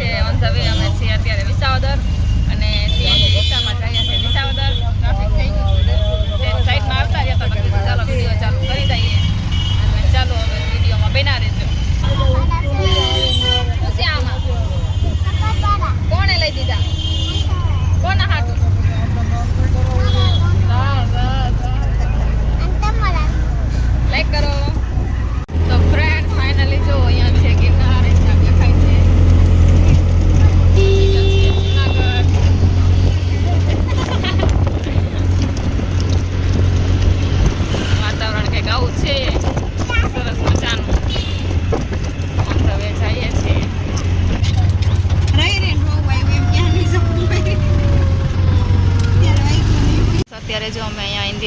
છે on the way અમે છીએ અત્યારે વિસાવદર અને રિક્ષામાં જઈએ છીએ વિસાવદર. ટ્રાફિક થઈ ગયું સાઈડમાં આવતા રહ્યા હતા ચાલો વીડિયો ચાલુ કરી દઈએ. અને ચાલો હવે વિડીયોમાં બનાવી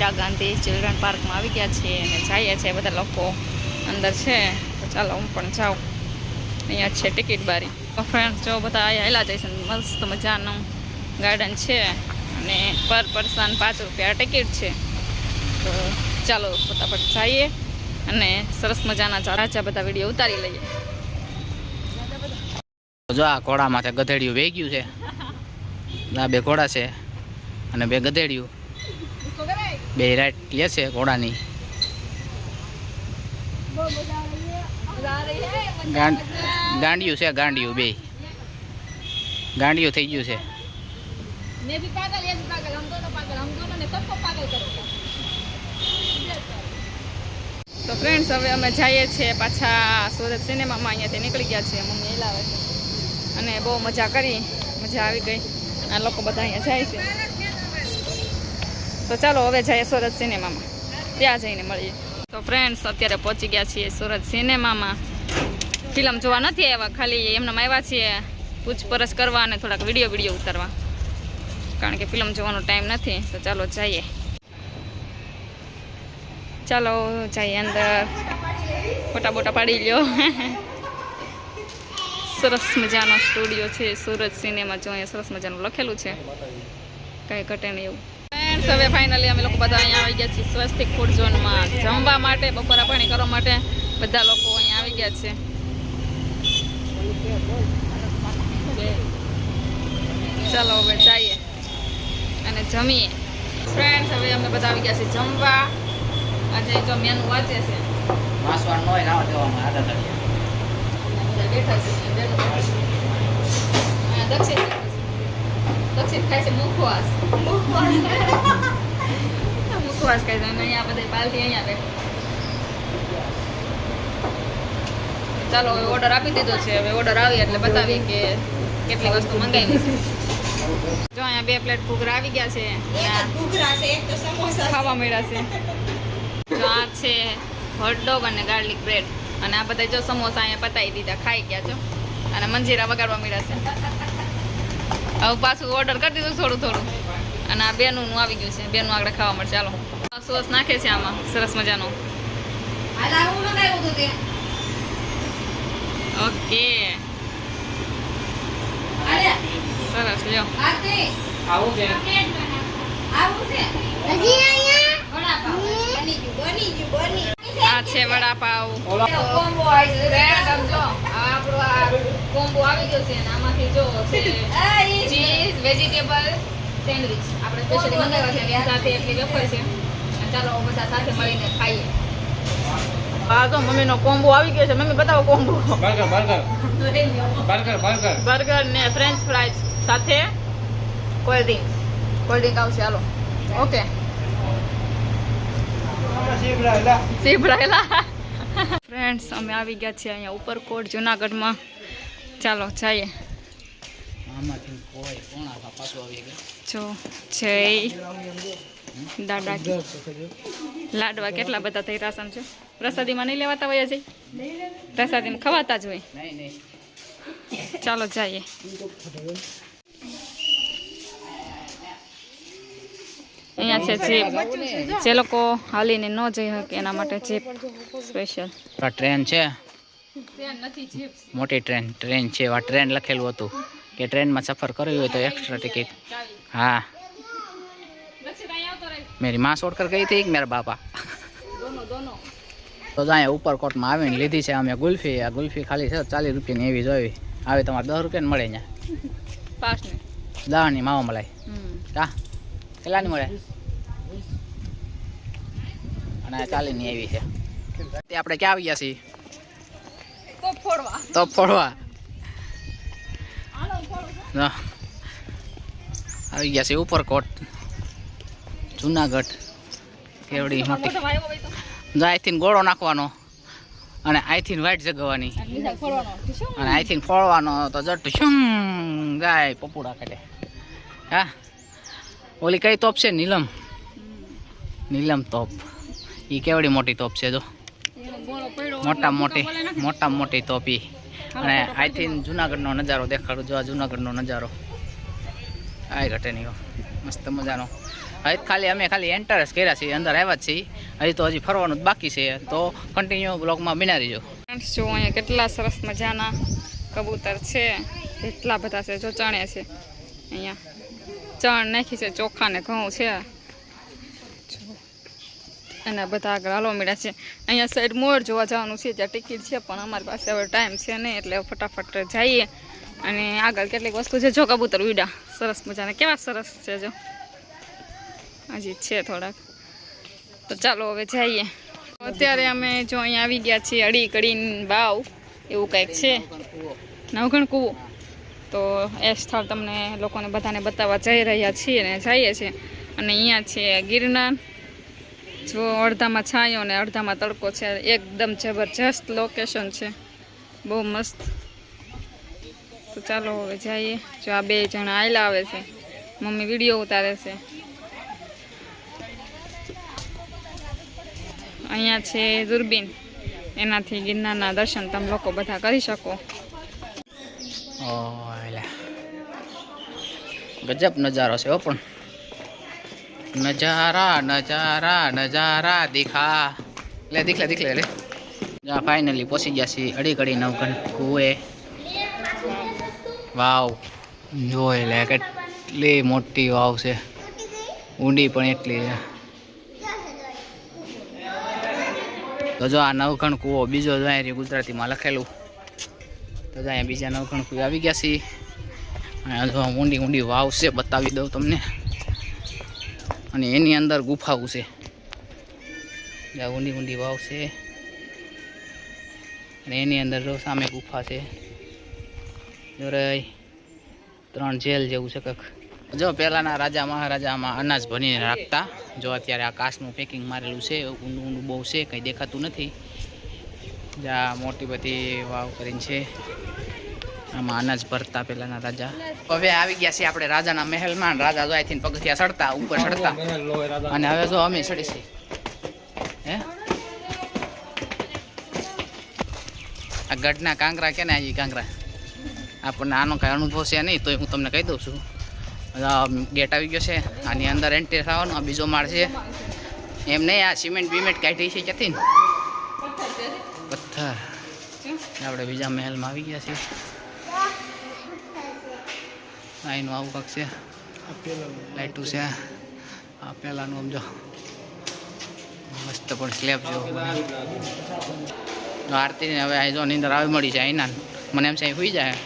ઇન્દિરા ગાંધી ચિલ્ડ્રન પાર્કમાં આવી ગયા છીએ અને જઈએ છીએ બધા લોકો અંદર છે. તો ચાલો હું પણ જાઉં. અહીંયા છે ટિકિટ બારી. ફ્રેન્ડ્સ જો બધા અહીંયા જઈશ મસ્ત મજાનું ગાર્ડન છે અને પર પર્સન પાંચ રૂપિયા ટિકિટ છે. તો ચાલો ફટાફટ જઈએ અને સરસ મજાના ચારાચા બધા વીડિયો ઉતારી લઈએ. જો આ ઘોડામાંથી માથે ગધેડિયું વેગ્યું છે. આ બે ઘોડા છે અને બે ગધેડિયું. બે રાઈટ લે છે ઘોડાની. ગાંડિયું છે, ગાંડિયું બે. ગાંડિયું થઈ ગયું છે. તો ફ્રેન્ડ્સ હવે અમે જઈએ છીએ પાછા સુરત સિનેમામાં અહીંયાથી નીકળી ગયા છીએ. મમ્મી લાવે છે. અને બહુ મજા કરી. મજા આવી ગઈ. આ લોકો બધા અહીંયા જાય છે. તો ચાલો હવે જઈએ સુરત સિનેમામાં. ત્યાં જઈને મળીએ. તો ફ્રેન્ડ્સ અત્યારે પહોંચી ગયા છીએ સુરત સિનેમામાં. ફિલ્મ જોવા નથી આવ્યા, ખાલી એમને આવ્યા છીએ પૂછપરછ કરવા અને થોડાક વીડિયો વીડિયો ઉતારવા. કારણ કે ફિલ્મ જોવાનો ટાઈમ નથી, તો ચાલો જઈએ. ચાલો જઈએ અંદર. ફોટા બોટા પાડી લ્યો. સરસ મજાનો સ્ટુડિયો છે સુરત સિનેમા, જો અહીંયા સરસ મજાનું લખેલું છે. કાંઈ ઘટે નહીં એવું. ફ્રેન્ડ્સ હવે ફાઇનલી અમે લોકો બધા અહીંયા આવી ગયા છીએ સ્વસ્તિક ફૂડ ઝોનમાં જમવા માટે બપોરા પાણી કરવા માટે બધા લોકો અહીંયા આવી ગયા છે. ચાલો હવે જઈએ અને જમીએ. ફ્રેન્ડ્સ હવે અમે બધા આવી ગયા છીએ જમવા. આજે જો મેનુ વાંચે છે. વાસણ હોય ના દેવામાં આદત બેઠા છે દક્ષિણ. બેઠો ખાય છે મુખવાસ. મુખવાસ. ખાય છે અને અહીંયા બધા બાલટી અહીંયા બેઠા. ચાલો હવે ઓર્ડર આપી દીધો છે. હવે ઓર્ડર આવી એટલે બતાવીએ કે કેટલી વસ્તુ મંગાવી છે. જો અહીંયા બે પ્લેટ કુકરા આવી ગયા છે. ખાવા મળ્યા છે. જો આ છે હોટડોગ અને ગાર્લિક બ્રેડ અને આ બધા જો સમોસા અહીંયા પતાવી દીધા ખાઈ ગયા છો અને મંજીરા વગાડવા મળ્યા છે. હવે પાછું ઓર્ડર કરી દીધું થોડું થોડું. અને આ બેનું આવી ગયું છે. બેનું આગળ ખાવા મળશે. ચાલો સોસ નાખે છે આમાં. સરસ મજાનો. ઓકે. સરસ લ્યો. આવું છે. આ છે વડાપાવ. આપણો આ કોમ્બો આવી ગયો છે અને આમાંથી જો છે ચીઝ વેજીટેબલ સેન્ડવિચ. આપણે સ્પેશિયલી મંગાવ્યા છે એની સાથે એટલી વેફર છે. અને ચાલો બધા સાથે મળીને ખાઈએ. હા તો મમ્મીનો કોમ્બો આવી ગયો છે. મમ્મી બતાવો combo. Burger burger. Burger burger. Burger ને ફ્રેન્ચ ફ્રાઈઝ સાથે કોલ્ડ ડ્રિંક. કોલ્ડ ડ્રિંક આવશે હાલો. ઓકે. સીભરાયેલા ફ્રેન્ડ્સ અમે આવી ગયા છીએ અહીંયા ઉપરકોટ જુનાગઢમાં. ચાલો જઈએ જો જય દાદા લાડવા કેટલા બધા થઈ રાસન છે પ્રસાદીમાં નહીં લેવાતા હોય જઈ પ્રસાદીમાં ખવાતા જ હોય. ચાલો જઈએ અહીંયા છે જીપ જે લોકો હાલીને ન જઈ શકે એના માટે જીપ સ્પેશિયલ ટ્રેન છે. મોટી ટ્રેન ટ્રેન છે એવા ટ્રેન લખેલું હતું કે ટ્રેનમાં સફર કરવી હોય તો એક્સ્ટ્રા ટિકિટ હા. મેરી માં સોડકર ગઈ હતી કે બાપા? તો અહીંયા ઉપરકોટમાં આવીને લીધી છે અમે ગુલ્ફી આ ગુલ્ફી ખાલી છે ચાલીસ રૂપિયાની એવી જોવી આવી. તમારે દસ રૂપિયા મળે અહીંયા. દાની માવા મળે. કા? કેટલા કેટલાની મળે? અને ચાલીની એવી છે. આપણે ક્યાં આવી ગયા છીએ? ફોડવા. તો ફોડવા. આવી ગયા છે ઉપરકોટ. જુનાગઢ. કેવડી મોટી અહીંથી ગોળો નાખવાનો અને અહીંથી વાઈટ જગવાની. અને અહીંથી ફોડવાનો તો જટ શું? જાય પપુડા કાઢે. હા. ઓલી કઈ તોપ છે? નીલમ. નીલમ તોપ. એ કેવડી મોટી તોપ છે જો. મોટા મોટી મોટા મોટી તોપી અને અહીંથી જુનાગઢનો નજારો દેખાડું, જો આ જુનાગઢનો નજારો. આ ઘટે નહીં મસ્ત મજાનો. હવે ખાલી અમે ખાલી એન્ટર કર્યા છીએ, અંદર આવ્યા જ છીએ. હજી તો હજી ફરવાનું જ બાકી છે. તો કન્ટિન્યુ બ્લોગમાં બિના રહીજો. જો અહીંયા કેટલા સરસ મજાના કબૂતર છે. કેટલા બધા છે, જો ચણે છે. અહીંયા ચણ નાખી છે ચોખા ને ઘઉં છે. અને બધા આગળ હાલો મળ્યા છે. અહીંયા સાઈડ મોર જોવા જવાનું છે, ત્યાં ટિકિટ છે, પણ અમારી પાસે હવે ટાઈમ છે નહીં, એટલે ફટાફટ જઈએ. અને આગળ કેટલીક વસ્તુ છે. જો કબૂતર ઉડા સરસ મજાના. કેવા સરસ છે જો. હજી છે થોડાક. તો ચાલો હવે જઈએ. અત્યારે અમે જો અહીંયા આવી ગયા છીએ, અડી કડીન વાવ એવું કંઈક છે. નવઘણ કૂવો. તો એ સ્થળ તમને લોકોને બધાને બતાવવા જઈ રહ્યા છીએ ને જઈએ છીએ. અને અહીંયા છે ગિરનાર. જો અડધામાં છાંયો ને અડધામાં તડકો છે. એકદમ જબરજસ્ત લોકેશન છે. બહુ મસ્ત. તો ચાલો હવે જઈએ. જો આ બે જણા આયલા આવે છે. મમ્મી વીડિયો ઉતારે છે. અહીંયા છે દૂરબીન. એનાથી ગિરનારના દર્શન તમે લોકો બધા કરી શકો. ગજબ નજારો છે પણ. નજારા નજારા નજારા દીખા લે દીખ દીખલે દીખ લે જા ફાઇનલી પહોંચી ગયા છીએ અડી કડી નવઘણ કુએ વાવ જોઈ લે કેટલી મોટી વાવ છે ઊંડી પણ એટલી તો જો આ નવઘણ કૂવો બીજો જો અહીંયા ગુજરાતીમાં લખેલું તો જો અહીંયા બીજા નવઘણ કૂવા આવી ગયા છીએ અહીંયા જો ઊંડી ઊંડી વાવ છે બતાવી દઉં તમને। અને એની અંદર ગુફાઓ છે. જ્યાં ઊંડી ઊંડી વાવ છે. અને એની અંદર જો સામે ગુફા છે. જોરાય ત્રણ જેલ જેવું છે કંઈક. જો પહેલાંના રાજા મહારાજામાં અનાજ ભરીને રાખતા. જો અત્યારે આ કાચનું પેકિંગ મારેલું છે ઊંડું ઊંડું બહુ છે, કંઈ દેખાતું નથી. જ્યાં મોટી બધી વાવ કરીને છે. આમાં અનાજ ભરતા પેલાના રાજા. હવે આવી ગયા છીએ આપણે રાજાના મહેલમાં રાજા જો અહીંથી પગથિયા ચડતા ઉપર ચડતા અને હવે જો અમે ચડીશી હે? આ ગઢના કાંકરા કે ને આ કાંકરા? આપણને આનો કાંઈ અનુભવ છે નહીં તોય હું તમને કહી દઉં છું. ગેટ આવી ગયો છે આની અંદર એન્ટ્રી થવાનો આ બીજો માળ છે. એમ નહીં આ સિમેન્ટ બિમેન્ટ કાઢી છે ક્યાંથી? પથ્થર. આપણે બીજા મહેલમાં આવી ગયા છીએ. અહીંનું આવું કાંક છે. લાઈટું છે. આ પહેલાંનું આમ જો. મસ્ત પણ સ્લેબ જો આરતીને હવે અહીં જો નીંદર આવી મળી જાય અહીંના મને એમ છે અહીં સુઈ જાય.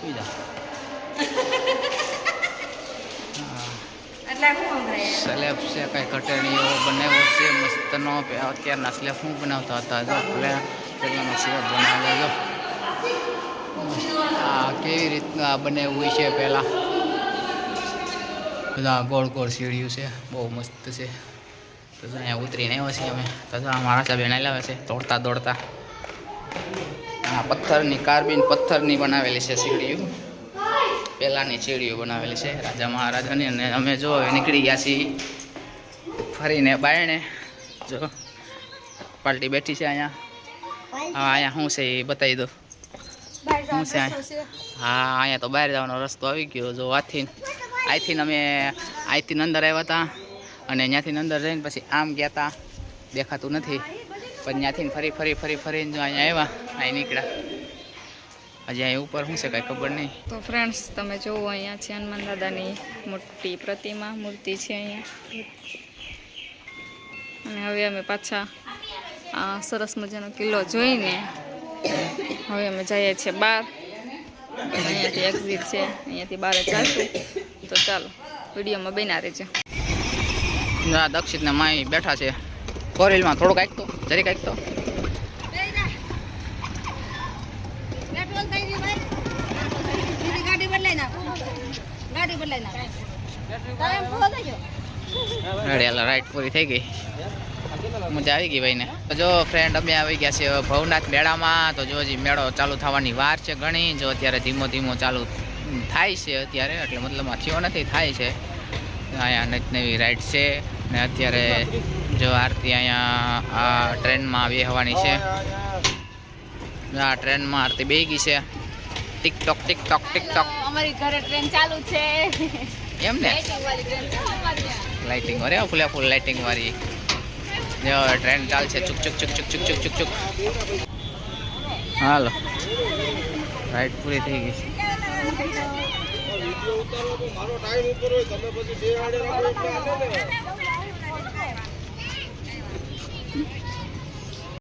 સુઈ જાય સ્લેબ છે કઈ ઘટેણી એવો બનાવ્યો છે મસ્તનો અત્યારના સ્લેબ હું બનાવતા હતા. જો પેલા પહેલાંનો સ્લેબ બનાવ્યો જો. આ કેવી રીતના બનાવ્યું છે પહેલાં? બધા ગોળ ગોળ સીડીયું છે, બહુ મસ્ત છે. તો અહીંયા ઉતરીને આવ્યા છીએ અમે. તો આ મારા સાહેબ એના લાવે છે દોડતા દોડતા આ પથ્થરની કાર્બિન પથ્થરની બનાવેલી છે સીડીઓ પહેલાંની સીડીઓ બનાવેલી છે, રાજા મહારાજાની. અને અમે જો નીકળી ગયા છીએ ફરીને બાયણે. જો પાર્ટી બેઠી છે અહીંયા. હા, અહીંયા શું છે એ બતાવી દો. શું છે? હા અહીંયા તો બહાર જવાનો રસ્તો આવી ગયો જો આથી અહીંથી અમે અહીંથી અંદર આવ્યા હતા અને ત્યાંથી અંદર જઈને પછી આમ ગયા હતા દેખાતું નથી. પણ ત્યાંથી ફરી ફરી ફરી ફરીને જો અહીંયા આવ્યા અહીં નીકળ્યા. હજી અહીં ઉપર શું છે કાંઈ ખબર નહીં. તો ફ્રેન્ડ્સ તમે જુઓ અહીંયા છે હનુમાન દાદાની મોટી પ્રતિમા મૂર્તિ છે અહીંયા. અને હવે અમે પાછા આ સરસ મજાનો કિલ્લો જોઈને હવે અમે જઈએ છીએ બહાર. અહીંયાથી એક્ઝિટ છે અહીંયાથી બહાર ચાલશું. તો ચાલો વિડીયોમાં બન્યા રહેજો. ને માઈ બેઠા છે. ફોર થોડું થોડુંક આંક તો જરી કાંઈક તો. પેટ્રોલ થઈ ગયું ભાઈ બીજી ગાડી બદલાઈ નાખો. ગાડી બદલાઈ નાખો. ટાઈમ પૂરો થઈ ગયો રેડી હાલો રાઈડ પૂરી થઈ ગઈ. મજા આવી ગઈ ભાઈને. તો જો ફ્રેન્ડ અમે આવી ગયા છીએ ભવનાથ મેળામાં તો જો હજી મેળો ચાલુ થવાની વાર છે ઘણી. જો અત્યારે ધીમો ધીમો ચાલુ થાય છે અત્યારે એટલે મતલબમાં થયો નથી થાય છે. અહીંયા નવી નવી રાઈડ છે ને અત્યારે જો આરતી અહીંયા આ ટ્રેનમાં આવી હવાની છે. આ ટ્રેનમાં આરતી બે ગઈ છે. ટિકટોક ટિકટોક ટિકટોક અમારી ઘરે ટ્રેન ચાલુ છે. એમ ને લાઇટિંગ વાળી. લાઇટિંગ વાળી ફૂલે ફૂલ લાઇટિંગ વાળી. ટ્રેન ચાલશે. ચુક ચુક ચુક ચુક ચુક ચુક ચુક ચુક. હાલો. રાઈડ પૂરી થઈ ગઈ